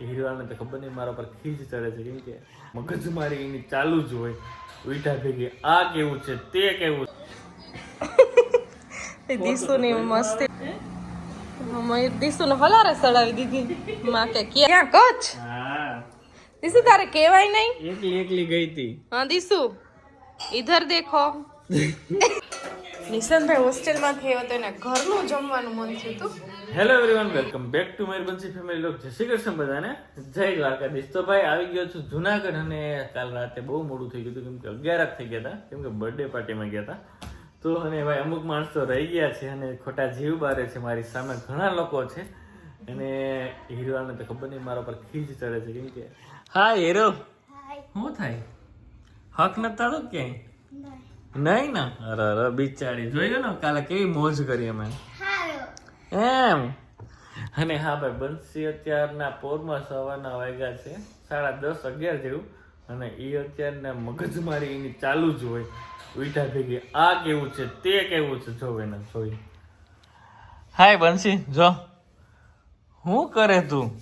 હીરવાને તો ખબર નહીં મારા પર ખીજ ચડે છે કેમ કે મગજમારી એની ચાલુ જ હોય. ઉઈટા ભેગી. આ કેવું છે? તે કેવું દીસુ ની મસ્તી મયુર દીસુ ને હલારે સડાવી દીધી. માં કે ક્યાં કચ્છ? દીસુ તારે કેવાય નહીં? એકલી એકલી ગઈ હતી. હા દીસુ ઇધર દેખો. નિશાંતભાઈ હોસ્ટેલમાં થયો તો એને ઘરનું જમવાનું મન થયું હતું. Hello everyone welcome back to મારી બંસી ફેમિલી લોક જય શ્રી કૃષ્ણ બધાને. જય દ્વારકાધીશ. તો ભાઈ આવી ગયો છું જુનાગઢ અને કાલ રાતે બહુ મોડું થઈ ગયું હતું કેમ કે અગિયાર થઈ ગયા હતા કેમ કે બર્થડે પાર્ટીમાં ગયા હતા. તો અને ભાઈ અમુક માણસો રહી ગયા છે અને ખોટા જીવ બારે છે મારી સામે. ઘણા લોકો છે. અને હીરવાને તો ખબર નહીં મારા પર ખીજ ચડે છે કેમ કે હા હીરો. શું થાય? હક નતા તો ક્યાંય? નહીં. ના? અરે અરે બિચારી. જોઈ ને કાલે કેવી મોજ કરી અમે. એમ. અને હા ભાઈ બંસી અત્યારના પોરમાં સવારના વાગ્યા છે સાડા દસ અગિયાર જેવું અને એ અત્યારના મગજમારી એની ચાલુ જ હોય. ઉઈટા ભેગી. આ કેવું છે તે કેવું છે? જો એને જોઈ. હાય બંસી જો. શું કરે તું?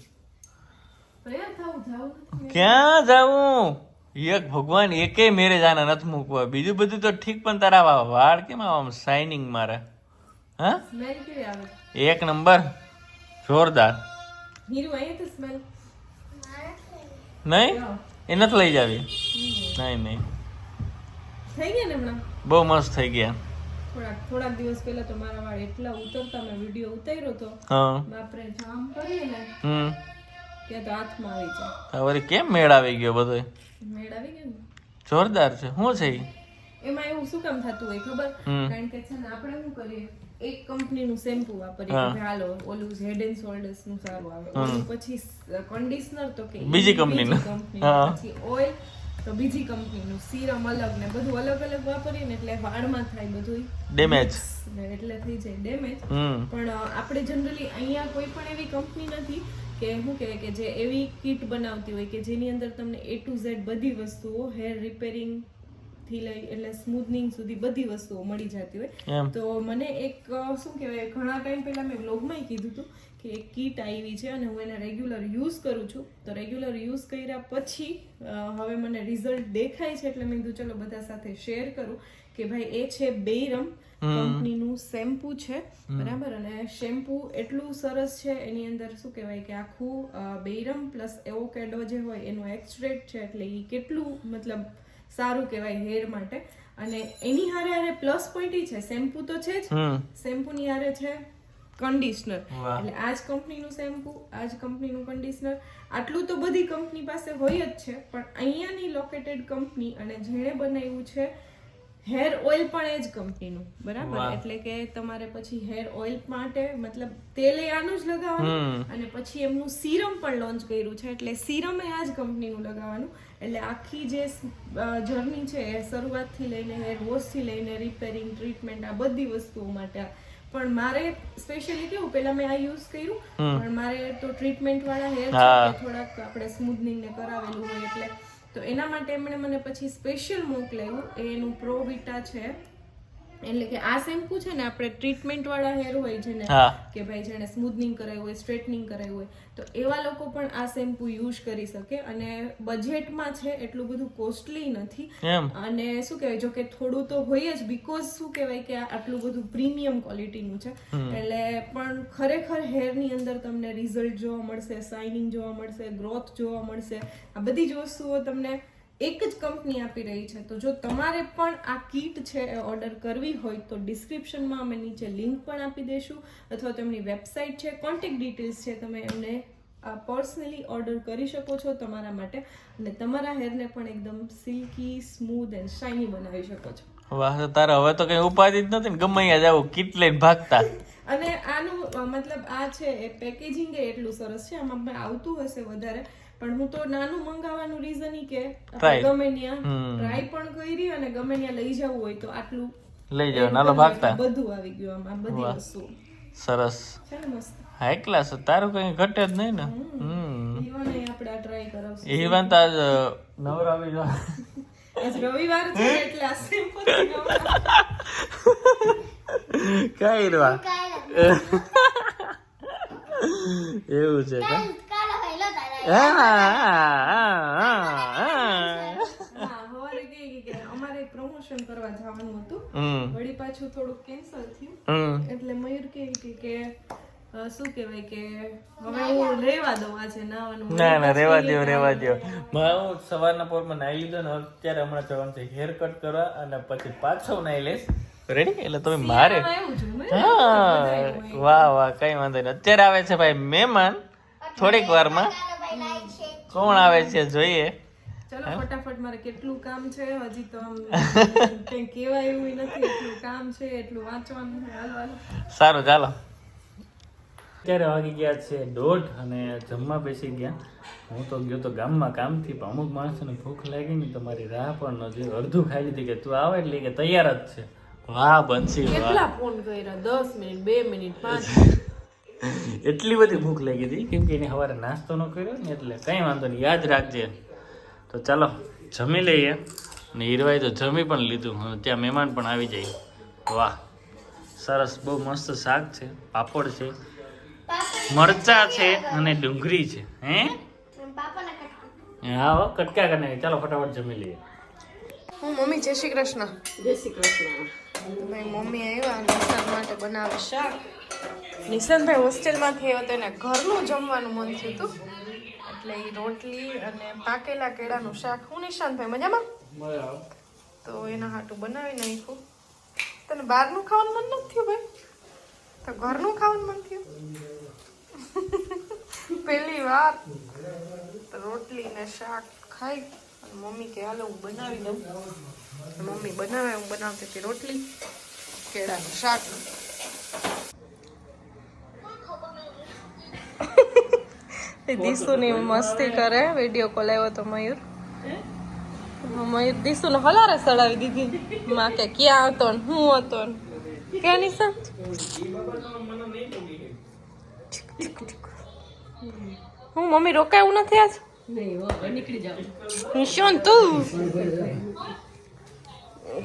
ક્યાં જાવું એક ભગવાન એકે મેરે આના નથી મૂકવા. બીજું બધું તો ઠીક પણ તારા વા- વાળ કેમ આમ શાઇનિંગ મારે? હા? સ્મેલ આવે? એક નંબર. જોરદાર. નહીં? એ નથી લઈ જાવી? નહીં નહીં. થઈ ગયા ને હમણાં? બહુ મસ્ત થઈ ગયા. થોડાક થોડાક દિવસ પહેલા તો મારા વાળ એટલા ઉતરતા મેં વીડિયો ઉતાર્યો તો. હા. બાપરે જામ કરીએ ને. હમ. કે તો હાથમાં આવી જાય. હવે કેમ મેળ આવી ગયો બધો? મેળ આવી ગયો ને? જોરદાર છે. શું છે એમાં એવું શું કામ થતું હોય ખબર. કારણ કે છે ને આપણે શું કરીએ? એક કંપનીનું શેમ્પુ વાપરીએ કે હાલો ઓલું હેડ એન્ડ શોલ્ડર્સનું સારું આવે. પછી કન્ડિશનર તો કે બીજી કંપનીનું. પછી ઓઇલ તો બીજી કંપનીનું સીરમ અલગ ને બધું અલગ અલગ વાપરીએ ને એટલે વાળમાં થાય બધું ડેમેજ એટલે થઈ જાય ડેમેજ પણ આપણે જનરલી અહીંયા કોઈ પણ એવી કંપની નથી કે શું કહેવાય કે જે એવી કીટ બનાવતી હોય કે જેની અંદર તમને એ ટુ ઝેડ બધી વસ્તુઓ હેર રિપેરિંગ થી લઈ એટલે સ્મૂથનિંગ સુધી બધી વસ્તુઓ મળી જતી હોય. તો મને એક શું કહેવાય ઘણા ટાઈમ પહેલા મેં બ્લોગમાં કીધું હતું કે એક કીટ આવી છે અને હું એને રેગ્યુલર યુઝ કરું છું. તો રેગ્યુલર યુઝ કર્યા પછી હવે મને રિઝલ્ટ દેખાય છે એટલે મેં કીધું ચલો બધા સાથે શેર કરું કે ભાઈ એ છે બેરમ કંપનીનું શેમ્પુ છે. બરાબર? અને શેમ્પુ એટલું સરસ છે એની અંદર શું કહેવાય કે આખું બેરમ પ્લસ એવોકેડો જે હોય એનું એક્સટ્રેક્ટ છે એટલે એ કેટલું મતલબ સારું કહેવાય હેર માટે. અને એની હારે હારે પ્લસ પોઈન્ટ ઈ છે શેમ્પુ તો છે જ. શેમ્પુની હારે છે કન્ડિશનર એટલે આ જ કંપનીનું શેમ્પુ આ જ કંપનીનું કન્ડિશનર આટલું તો બધી કંપની પાસે હોય જ છે પણ અહીંયાની લોકેટેડ કંપની અને જેણે બનાવ્યું છે હેર ઓઇલ પણ એ જ કંપનીનું બરાબર? એટલે કે તમારે પછી હેર ઓઇલ માટે મતલબ તેલ એ આનું જ લગાવવાનું અને પછી એમનું સીરમ પણ લોન્ચ કર્યું છે એટલે સીરમ એ આ જ કંપનીનું લગાવવાનું. એટલે આખી જે જર્ની છે એ શરૂઆતથી લઈને હેર વોશથી લઈને રિપેરિંગ ટ્રીટમેન્ટ આ બધી વસ્તુઓ માટે. આ. પણ મારે સ્પેશિયલી કેવું પેલા મેં આ યુઝ કર્યું પણ મારે તો ટ્રીટમેન્ટ વાળા હેર થોડાક આપણે સ્મૂથનિંગ ને કરાવેલું હોય એટલે તો એના માટે એમણે મને પછી સ્પેશિયલ મોકલાવ્યું એનું પ્રોવિટા છે. એટલે કે આ શેમ્પુ છે ને આપણે ટ્રીટમેન્ટ વાળા હેર હોય છે ને કે ભાઈ જેને સ્મૂથનિંગ કરાવ્યું હોય સ્ટ્રેટનિંગ કરાવ્યું હોય તો એવા લોકો પણ આ શેમ્પુ યુઝ કરી શકે અને બજેટમાં છે એટલું બધું કોસ્ટલી નથી. અને શું કહેવાય જો કે થોડું તો હોય જ બીકોઝ શું કહેવાય કે આટલું બધું પ્રીમિયમ ક્વોલિટીનું છે. એટલે પણ ખરેખર હેરની અંદર તમને રિઝલ્ટ જોવા મળશે શાઇનિંગ જોવા મળશે ગ્રોથ જોવા મળશે આ બધી જ વસ્તુઓ તમને એક જ કંપની આપી રહી છે. તો જો તમારે પણ આ કીટ છે એ ઓર્ડર કરવી હોય તો ડિસ્ક્રિપ્શનમાં અમે નીચે લિંક પણ આપી દઈશું. અથવા તો એમની વેબસાઇટ છે કોન્ટેક ડિટેલ્સ છે તમે એમને પર્સનલી ઓર્ડર કરી શકો છો તમારા માટે. અને તમારા હેરને પણ એકદમ સિલ્કી સ્મૂથ એન્ડ શાઇની બનાવી શકો છો. વાહ તારે હવે તો કઈ ઉપાધિ જ નથી ને ગમે અહીંયા જાવ કીટ લઈને ભાગતા. અને આનું મતલબ આ છે એ પેકેજિંગ એટલું સરસ છે. આમાં પણ આવતું હશે વધારે. પણ હું તો નાનું મંગાવવાનું રીઝન ઈ કે આપણે ગમે ત્યાં ટ્રાય પણ કરી અને ગમે ત્યાં લઈ જવું હોય તો આટલું લઈ જાવ નાલો ભાગતા. બધું આવી ગયું આમાં બધી વસ્તુ સરસ. હાઈ ક્લાસ તારું કઈ ઘટે જ નહીં ને? હમ. ઈવાને આપણે આ ટ્રાય કરાવશું. એ વાત આજ નવરાવી જો આજ રવિવાર છે એટલે આ simple કઈ એવું છે હા હવારે કહી ગઈ કે અમારે પ્રમોશન કરવા જવાનું હતું વળી પાછું થોડુંક કેન્સલ થયું. એટલે મયુર કે કે કે શું કહેવાય કે હવે હું રહેવા દઉં આજે નાવાનું. ના ના રેવા દ્યો રેવા દ્યો. હું સવારના પોરમાં નાઈ લીધો ને અત્યારે હમણાં જવાનું છે હેર કટ કરવા અને પછી પાછો નાઈ લઈશ. રેડી એટલે તમે મારે. હા. વાહ વાહ કઈ વાંધો નહીં. અત્યારે આવે છે ભાઈ મહેમાન થોડીક વારમાં. કોણ આવે છે? જોઈએ. ચલો ફટાફટ મારે કેટલું કામ છે? હજી તો આમ કઈ કહેવાય એવું નથી એટલું કામ છે એટલું વાંચવાનું છે હાલો હાલો સારું ચાલો. અત્યારે વાગી ગયા છે દોઢ અને જમવા બેસી ગયા. હું તો ગયો તો ગામમાં કામથી પણ અમુક માણસોને ભૂખ લાગી ને તમારી રાહ પણ ન જોઈ અડધું ખાઈ લીધી કે તું આવે એટલે કે તૈયાર જ છે. વાહ બનશી કેટલા ફોન કર્યા? દસ મિનિટ બે મિનિટ પાંચ એટલી બધી ભૂખ લાગી હતી. કેમ કે એને સવારે નાસ્તો ન કર્યો ને એટલે કંઈ વાંધો નહીં. યાદ રાખજે. તો ચાલો જમી લઈએ. ને હીરવાઈ તો જમી પણ લીધું. ત્યાં મહેમાન પણ આવી જાય. વાહ સરસ. બહુ મસ્ત શાક છે પાપડ છે મરચા છે અને ડુંગળી છે. હે? હા હો કટકા કરીને ચાલો ફટાફટ જમી લઈએ. હું મમ્મી જય શ્રી કૃષ્ણ. જય શ્રી કૃષ્ણ. મમ્મી આવ્યા માટે બનાવે શાક? નિશાનભાઈ હોસ્ટેલમાંથી આવ્યો હતો એને ઘરનું જમવાનું મન થયું હતું. એટલે એ રોટલી અને પાકેલા કેળાનું શાક. હું નિશાનભાઈ મજામાં? તો એના હાટું બનાવી નાખ્યું. તને બહારનું ખાવાનું મન નથી થયું ભાઈ? તો ઘરનું ખાવાનું મન થયું? પહેલી વાર. રોટલી ને શાક ખાઈ અને મમ્મી કે હાલો હું બનાવી દઉં. મમ્મી બનાવે હું બનાવતી હતી રોટલી કેળાનું શાક. દીસુની મસ્તી કરે. વીડિયો કોલ આવ્યો તો મયુર. મયુર દીસુને હલારે સડાવી દીધી. માં કે, ક્યાં હતો ને? હું હતો ને? ક્યાં નિશા હું મમ્મી રોકાયું નથી આજ? નિશાન તું.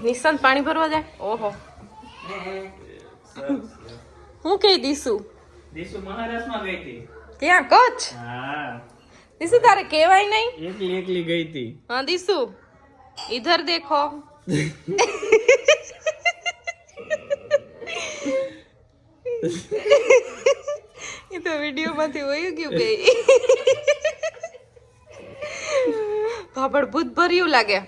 નિશાન પાણી ભરવા જાય? ઓહો. હું કઈ દીસુ? દીસુ મહારાષ્ટ્રમાં ગઈ ક્યાં કચ્છ હા દિશુ તારે કહેવાય નહીં એકલી એકલી ગઈ હતી હા દિશુ ઇધર દેખો એ તો વિડીયોમાંથી વયું ગયું બે ભાભડ ભૂત ભર્યું લાગે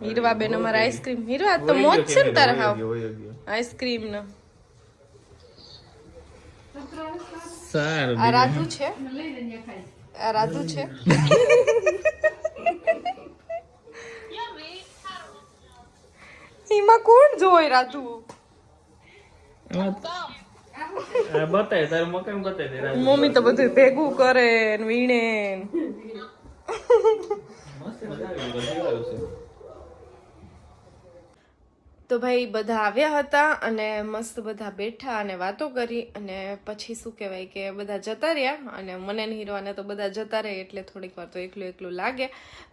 હીરવા બેન અમારા આઈસ્ક્રીમ હીરવા તો મોજ છે ને તારા આઈસ્ક્રીમ નો સારું આ રાધુ છે. આ રાધુ છે. એમાં કોણ જોય રાધુ બતાય તારું મકાન બતાય મમ્મી તો બધું ભેગું કરે ને વીણે મસ્ત મજા આવી. તો ભાઈ બધા આવ્યા હતા અને મસ્ત બધા બેઠા અને વાતો કરી અને પછી શું કહેવાય કે બધા જતા રહ્યા અને મને હીરવાને તો બધા જતા રહે એટલે થોડીક વાર તો એકલું એકલું લાગે.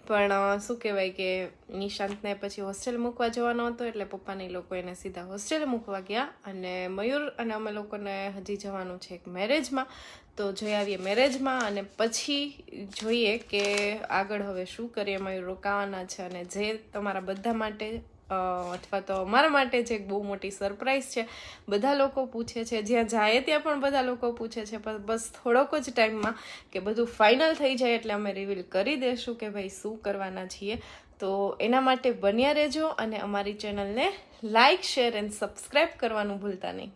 પણ શું કહેવાય કે નિશાંતને પછી હોસ્ટેલ મૂકવા જવાનો હતો એટલે પપ્પાને લોકો એને સીધા હોસ્ટેલ મૂકવા ગયા અને મયુર અને અમે લોકોને હજી જવાનું છે એક મેરેજમાં. તો જઈ આવીએ મેરેજમાં અને પછી જોઈએ કે આગળ હવે શું કરીએ. મયુર રોકાવાના છે અને જે તમારા બધા માટે અથવા તો અમારા માટે જે એક બહુ મોટી સરપ્રાઈઝ છે. બધા લોકો પૂછે છે, જ્યાં જાય ત્યાં પણ બધા લોકો પૂછે છે, પણ બસ થોડોક જ ટાઈમમાં કે બધું ફાઇનલ થઈ જાય એટલે અમે રિવીલ કરી દેશું કે ભાઈ શું કરવાના છીએ. તો એના માટે બન્યા રહેજો અને અમારી ચેનલને લાઇક શેર, એન્ડ સબસ્ક્રાઈબ કરવાનું ભૂલતા નહીં.